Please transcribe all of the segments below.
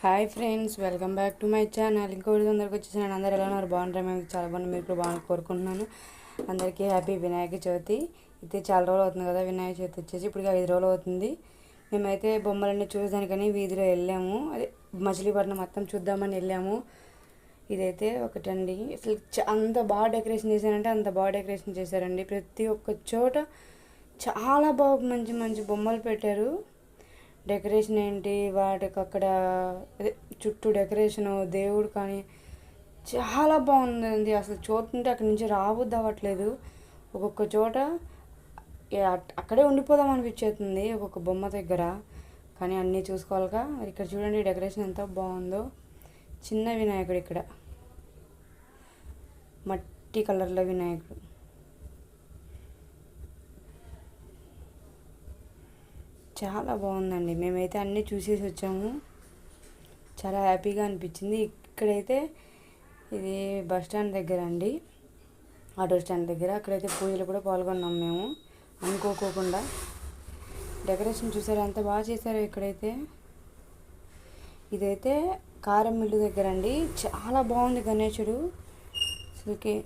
Hi friends welcome back to my channel. ఇంకోటి అందరికి వచ్చేసి నేను అందరు ఎలా ఉన్నారు? బాగుంటారు మేము చాలా బాగుంది మీరు కూడా బాగా కోరుకుంటున్నాను. అందరికీ హ్యాపీ వినాయక చవితి. అయితే చాలా రోజులు అవుతుంది కదా వినాయక చవితి వచ్చేసి. ఇప్పుడు ఐదు రోజులు అవుతుంది. మేమైతే బొమ్మలన్నీ చూసేదానికని వీధిలో వెళ్ళాము. అదే మచిలీపట్నం మొత్తం చూద్దామని వెళ్ళాము. ఇదైతే ఒకటండి. అసలు అంత బాగా డెకరేషన్ చేశారంటే అంత బాగా డెకరేషన్ చేశారండి. ప్రతి ఒక్క చోట చాలా బాగా మంచి మంచి బొమ్మలు పెట్టారు. డెకరేషన్ ఏంటి? వాటికి అక్కడ అదే చుట్టూ డెకరేషన్ దేవుడు కానీ చాలా బాగుందండి. అసలు చూస్తుంటే అక్కడి నుంచి రావద్దు అవ్వట్లేదు. ఒక్కొక్క చోట అక్కడే ఉండిపోదాం అనిపించేస్తుంది ఒక్కొక్క బొమ్మ దగ్గర. కానీ అన్నీ చూసుకోవాలిగా. ఇక్కడ చూడండి డెకరేషన్ ఎంత బాగుందో. చిన్న వినాయకుడు ఇక్కడ. మట్టి కలర్లో వినాయకుడు. చాలా బాగుందండి. మేమైతే అన్నీ చూసేసి వచ్చాము. చాలా హ్యాపీగా అనిపించింది. ఇక్కడైతే ఇది బస్ స్టాండ్ దగ్గర అండి. ఆటో స్టాండ్ దగ్గర. అక్కడైతే పూజలు కూడా పాల్గొన్నాం మేము. అనుకోకోకుండా. డెకరేషన్ చూసారు? ఎంత బాగా చేశారు ఇక్కడైతే. ఇదైతే కారం మిల్లు దగ్గర అండి. చాలా బాగుంది గణేశుడు అసలుకి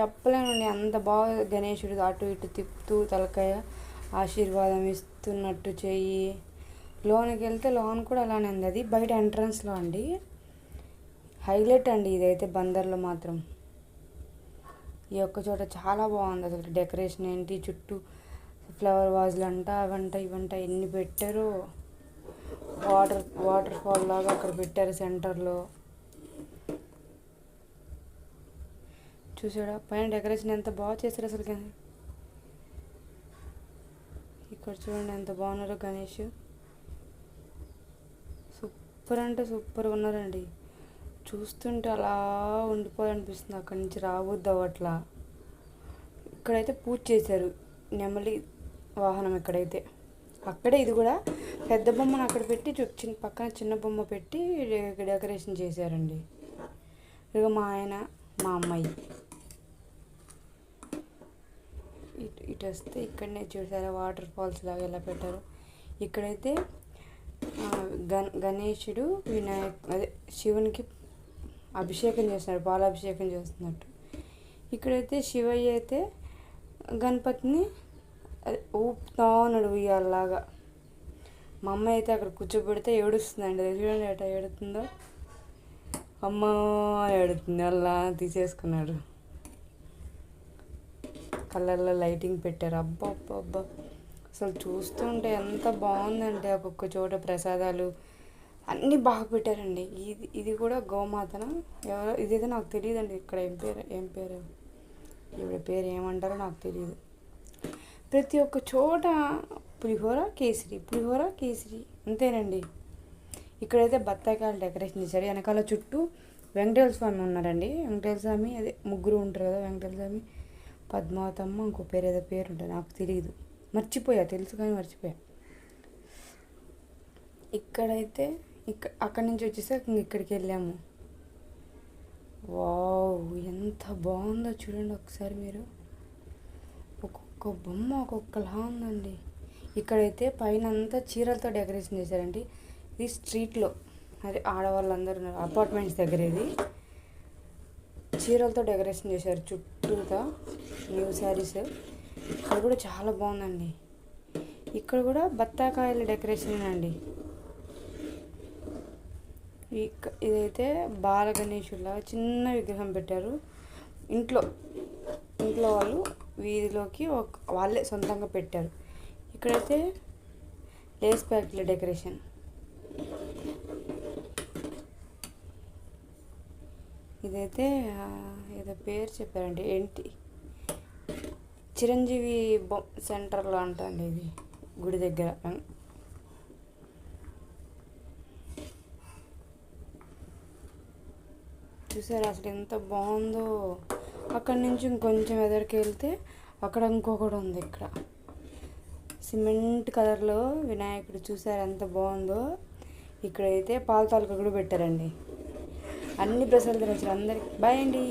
చెప్పలేనండి అంత బాగా గణేశుడు అటు ఇటు తిప్పుతూ తలకాయ ఆశీర్వాదం ఎత్తున్నట్టు చెయ్యి. లోనికి వెళ్తే లోన్ కూడా అలానే ఉంది. అది బయట ఎంట్రన్స్లో అండి. హైలైట్ అండి ఇదైతే బందర్లో మాత్రం. ఈ ఒక్క చోట చాలా బాగుంది అసలు డెకరేషన్ ఏంటి చుట్టూ ఫ్లవర్ వాజ్లు అంట అవంట ఇవంట ఎన్ని పెట్టారో. వాటర్ వాటర్ ఫాల్ లాగా అక్కడ పెట్టారు సెంటర్లో. చూసాడా పైన డెకరేషన్ ఎంత బాగా చేశారు అసలు. కానీ ఇక్కడ చూడండి ఎంత బాగున్నారో గణేష్. సూపర్ అంటే సూపర్ ఉన్నారండి. చూస్తుంటే అలా ఉండిపోవాలనిపిస్తుంది అక్కడి నుంచి రావద్దు అట్లా ఇక్కడైతే పూజ చేశారు. నెమలి వాహనం ఇక్కడైతే. అక్కడే ఇది కూడా పెద్ద బొమ్మను అక్కడ పెట్టి చిన్న పక్కన చిన్న బొమ్మ పెట్టి డెకరేషన్ చేశారండి. ఇక మా ఆయన మా అమ్మాయి. ఇటు ఇటు వస్తే ఇక్కడనే చూసారా వాటర్ ఫాల్స్ లాగా ఎలా పెట్టారు. ఇక్కడైతే గణ గణేశుడు వినాయక్ అదే శివునికి అభిషేకం చేస్తున్నాడు పాలాభిషేకం చేస్తున్నట్టు. ఇక్కడైతే శివయ్య అయితే గణపతిని అదే ఊపుతా ఉన్నాడు ఉయ్యాలలాగా. మా అమ్మ అయితే అక్కడ కూర్చోబెడితే ఏడుస్తుందండి చూడండి ఎట్లా ఏడుతుందో. అమ్మ ఏడుతుంది అలా తీసేసుకున్నాడు. కలర్లో లైటింగ్ పెట్టారు. అబ్బా అబ్బా అబ్బా అసలు చూస్తుంటే ఎంత బాగుందంటే ఒక్కొక్క చోట ప్రసాదాలు అన్నీ బాగా పెట్టారండి. ఇది ఇది కూడా గోమాతన? ఎవరో ఇదైతే నాకు తెలియదండి ఇక్కడ ఏం పేరు ఏం పేరు? ఈవిడ పేరు ఏమంటారో నాకు తెలియదు. ప్రతి ఒక్క చోట పులిహోర కేసరి పులిహోర కేసరి అంతేనండి. ఇక్కడైతే బత్తాయికాయలు డెకరేషన్ చేశారు. వెనకాల చుట్టూ వెంకటేశ్వర స్వామి ఉన్నారండి. వెంకటేశ్వర స్వామి అదే ముగ్గురు ఉంటారు కదా వెంకటేశ్వర స్వామి. పద్మావతమ్మ ఇంకో పేరు ఏదో పేరు ఉంటుంది నాకు తెలియదు మర్చిపోయా తెలుసు కానీ మర్చిపోయా. ఇక్కడైతే ఇక్క అక్కడి నుంచి వచ్చేసాక ఇంక ఇక్కడికి వెళ్ళాము. వావ్ ఎంత బాగుందో చూడండి ఒకసారి మీరు. ఒక్కొక్క బొమ్మ ఒక్కొక్కలా ఉందండి. ఇక్కడైతే పైన అంతా చీరలతో డెకరేషన్ చేశారండి. ఇది స్ట్రీట్లో. అదే ఆడవాళ్ళందరూ ఉన్నారు అపార్ట్మెంట్స్ దగ్గర ఇది చీరలతో డెకరేషన్ చేశారు చుట్టూతో న్యూ శారీస్. ఇక్కడ కూడా చాలా బాగుందండి. ఇక్కడ కూడా బత్తాకాయల డెకరేషన్ అండి. ఇక- ఇదైతే బాల గణేశుల్లాగా చిన్న విగ్రహం పెట్టారు. ఇంట్లో ఇంట్లో వాళ్ళు వీధిలోకి ఒక వాళ్ళే సొంతంగా పెట్టారు. ఇక్కడైతే లేస్ ప్యాకెట్ల డెకరేషన్. ఇదైతే ఏదో పేరు చెప్పారండి ఏంటి? చిరంజీవి బొ సెంటర్లో అంటండి ఇది గుడి దగ్గర. చూసారు అసలు ఎంత బాగుందో? అక్కడి నుంచి ఇంకొంచెం ఎదరికి వెళ్తే అక్కడ ఇంకొకటి ఉంది ఇక్కడ. సిమెంట్ కలర్లో వినాయకుడు చూసారు ఎంత బాగుందో? ఇక్కడైతే పాల తాలూకా కూడా పెట్టారండి. అన్ని ప్రశ్నలు తినచ్చు అందరికి. బాయ్ అండి.